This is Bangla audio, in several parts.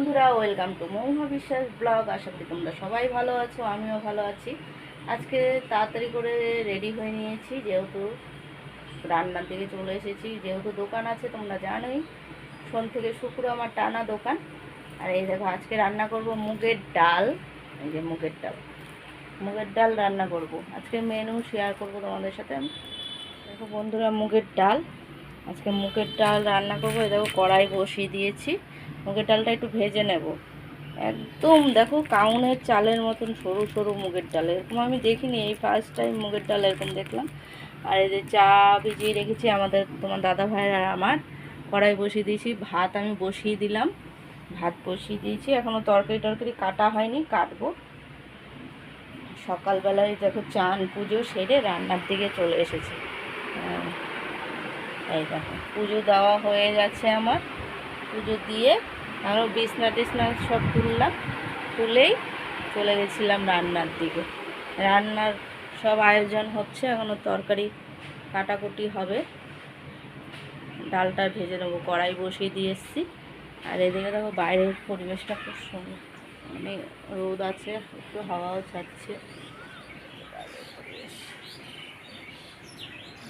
বন্ধুরা ওয়েলকাম টু মৌমা বিশ্বাস ব্লগ আশা করি তোমরা সবাই ভালো আছো, আমিও ভালো আছি। আজকে তাড়াতাড়ি করে রেডি হয়ে নিয়েছি, যেহেতু রান্নার দিকে চলে এসেছি। যেহেতু দোকান আছে, তোমরা জানোই, সোম থেকে শুক্র আমার টানা দোকান। আর এই দেখো, আজকে রান্না করব মুগের ডাল। এই যে মুগের ডাল। মুগের ডাল রান্না করব। আজকে মেনু শেয়ার করব তোমাদের সাথে দেখো বন্ধুরা, মুগের ডাল। আজকে মুগের ডাল রান্না করব। এই দেখো, কড়াই বসিয়ে দিয়েছি। মুগের ডালটা একটু ভেজে নেব। একদম দেখো কাউনের চালের মতন সরু সরু মুগের ডাল, এরকম আমি দেখিনি, এই ফার্স্ট টাইম মুগের ডাল এরকম দেখলাম। আর এই যে চা ভিজিয়ে রেখেছি আমাদের, তোমার দাদা ভাইয়ের আর আমার। কড়াই বসিয়ে দিয়েছি, ভাত আমি বসিয়ে দিলাম। ভাত বসিয়ে দিয়েছি এখনও তরকারি টরকারি কাটা হয়নি, কাটবো। সকালবেলায় দেখো চান পুজো সেরে রান্নার দিকে চলে এসেছে। হ্যাঁ। এই দেখো, পুজো দেওয়া হয়ে গেছে আমার। পুজো দিয়ে আরও বিছনা টিছনা সব তুললাম, তুলেই চলে গেছিলাম রান্নার দিকে। রান্নার সব আয়োজন হচ্ছে এখনও তরকারি কাটাকুটি হবে। ডালটা ভেজে নেব, কড়াই বসিয়ে দিয়ে এসেছি। আর এদিকে দেখো বাইরের পরিবেশটা খুব সুন্দর। মানে রোদ আছে, একটু হাওয়াও ছাড়ছে।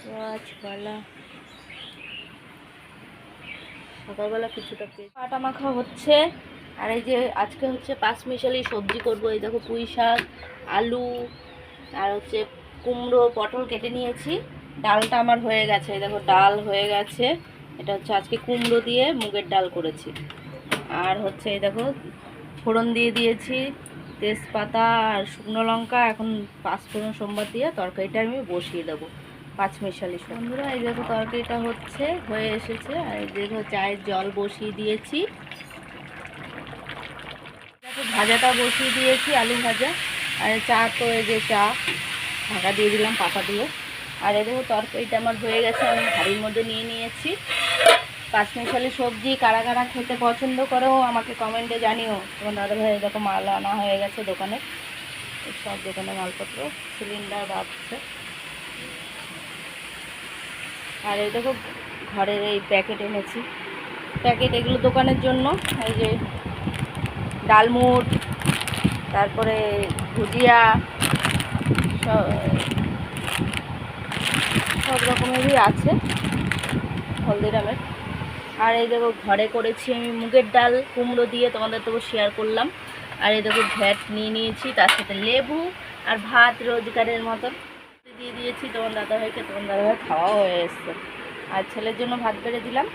গাছপালা। সকালবেলা কিছুটা পেয়ে আটা মাখা হচ্ছে, আর এই যে আজকে হচ্ছে পাঁচ মিশালি সবজি করব। এই দেখো পুঁই শাক, আলু, আর হচ্ছে কুমড়ো, পটল কেটে নিয়েছি। ডালটা আমার হয়ে গেছে, এই দেখো ডাল হয়ে গেছে। এটা হচ্ছে আজকে কুমড়ো দিয়ে মুগের ডাল করেছি। আর হচ্ছে এই দেখো ফোড়ন দিয়ে দিয়েছি, তেজপাতা আর শুকনো লঙ্কা। এখন পাঁচ ফোড়ন সোমবার দিয়ে তরকারিটা আমি বসিয়ে দেবো। পাঁচ মিশালি বন্ধুরা, এই দেখো তরকারিটা হচ্ছে, হয়ে এসেছে, আর এই দেখো চায়ের জল বসিয়ে দিয়েছি। দেখো ভাজাটা বসিয়ে দিয়েছি, আলু ভাজা, আর চা তো এই যে চা, ঢাকা দিয়ে দিলাম পাতা দিয়ে আর এই দেখো তরকারিটা আমার হয়ে গেছে, আমি হাড়ির মধ্যে নিয়ে নিয়েছি। পাঁচমিশালি সবজি কারা কারা খেতে পছন্দ করেও আমাকে কমেন্টে জানিও। তোমার দাদা ভাই এরকম মাল আনা হয়ে গেছে দোকানে। সব দোকানে মালপত্র, সিলিন্ডার বাড়ছে আর এই দেখো ঘরের এই প্যাকেট এনেছি। প্যাকেট এগুলো দোকানের জন্য, এই যে ডালমুট তারপরে ভুজিয়া, সব রকমেরই আছে হলদিরামের। আর এই দেখো ঘরে করেছি আমি মুগের ডাল, কুমড়ো দিয়ে তোমাদের তো শেয়ার করলাম। আর এই দেখো ভ্যাট নিয়ে নিয়েছি, তার সাথে লেবু আর ভাত রোজগারের মতন। দিয়ে দিয়েছি, তোমার দাদাভাইকে, তোমার দাদাভাই খাওয়া হয়ে এসছে। আর ছেলের জন্য ভাত বেড়ে দিলাম।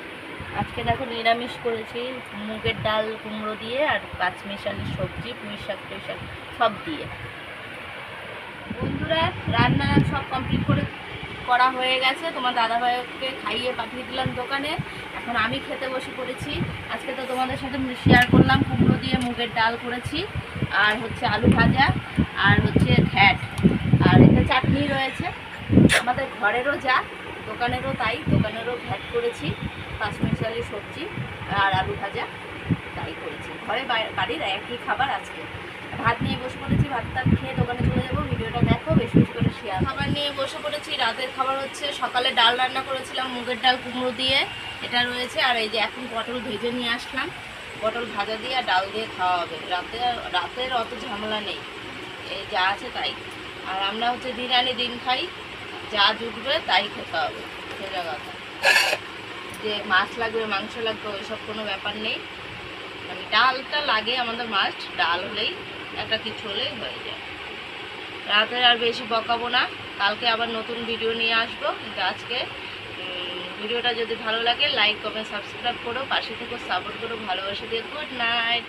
আজকে দেখো নিরামিষ করেছি, মুগের ডাল, কুমড়ো দিয়ে আর পাঁচমিশালি সবজি, পুঁই শাক, টুই শাক, সব দিয়ে। বন্ধুরা, রান্না সব কমপ্লিট করে করা হয়ে গেছে। তোমার দাদাভাইকে খাইয়ে পাঠিয়ে দিলাম দোকানে। এখন আমি খেতে বসে পড়েছি। আজকে তো তোমাদের সাথে শেয়ার করলাম, কুমড়ো দিয়ে মুগের ডাল করেছি। আর হচ্ছে আলু ভাজা, আর হচ্ছে ঘ্যাট। চাটনি রয়েছে। আমাদের ঘরেরও যা, দোকানেরও তাই, দোকানেরও ভ্যাট করেছি, পাঁচমিশালি সবজি আর আলু ভাজা, তাই করেছি। ঘরে বাড়ির একই খাবার আজকে। ভাত নিয়ে বসে পড়েছি ভাতটা খেয়ে দোকানে চলে যাব। ভিডিওটা দেখো, বেশি বেশি করে শেয়ার খাবার নিয়ে বসে পড়েছি, রাতের খাবার হচ্ছে সকালে ডাল রান্না করেছিলাম, মুগের ডাল, কুমড়ো দিয়ে, এটা রয়েছে। আর এই যে এখন পটল ভেজে নিয়ে আসলাম। পটল ভাজা দিয়ে আর ডাল দিয়ে খাওয়া হবে। রাতে রাতের অত ঝামেলা নেই। এই যা আছে তাই। আর আমরা হচ্ছে দিন আনি দিন খাই, যা জুটবে তাই খেতে হবে, সোজা কথা। যে মাছ লাগবে, মাংস লাগবে, ওইসব কোনো ব্যাপার নেই। মানে ডালটা লাগে আমাদের মাস্ট ডাল হলেই একটা কিছু হলেই হয়ে যায়। রাতে আর বেশি বকাবো না, কালকে আবার নতুন ভিডিও নিয়ে আসব, কিন্তু আজকে ভিডিওটা যদি ভালো লাগে লাইক কমেন্ট সাবস্ক্রাইব করো, পাশে থেকে সাপোর্ট করো, ভালোবাসা দিয়ে গুড নাইট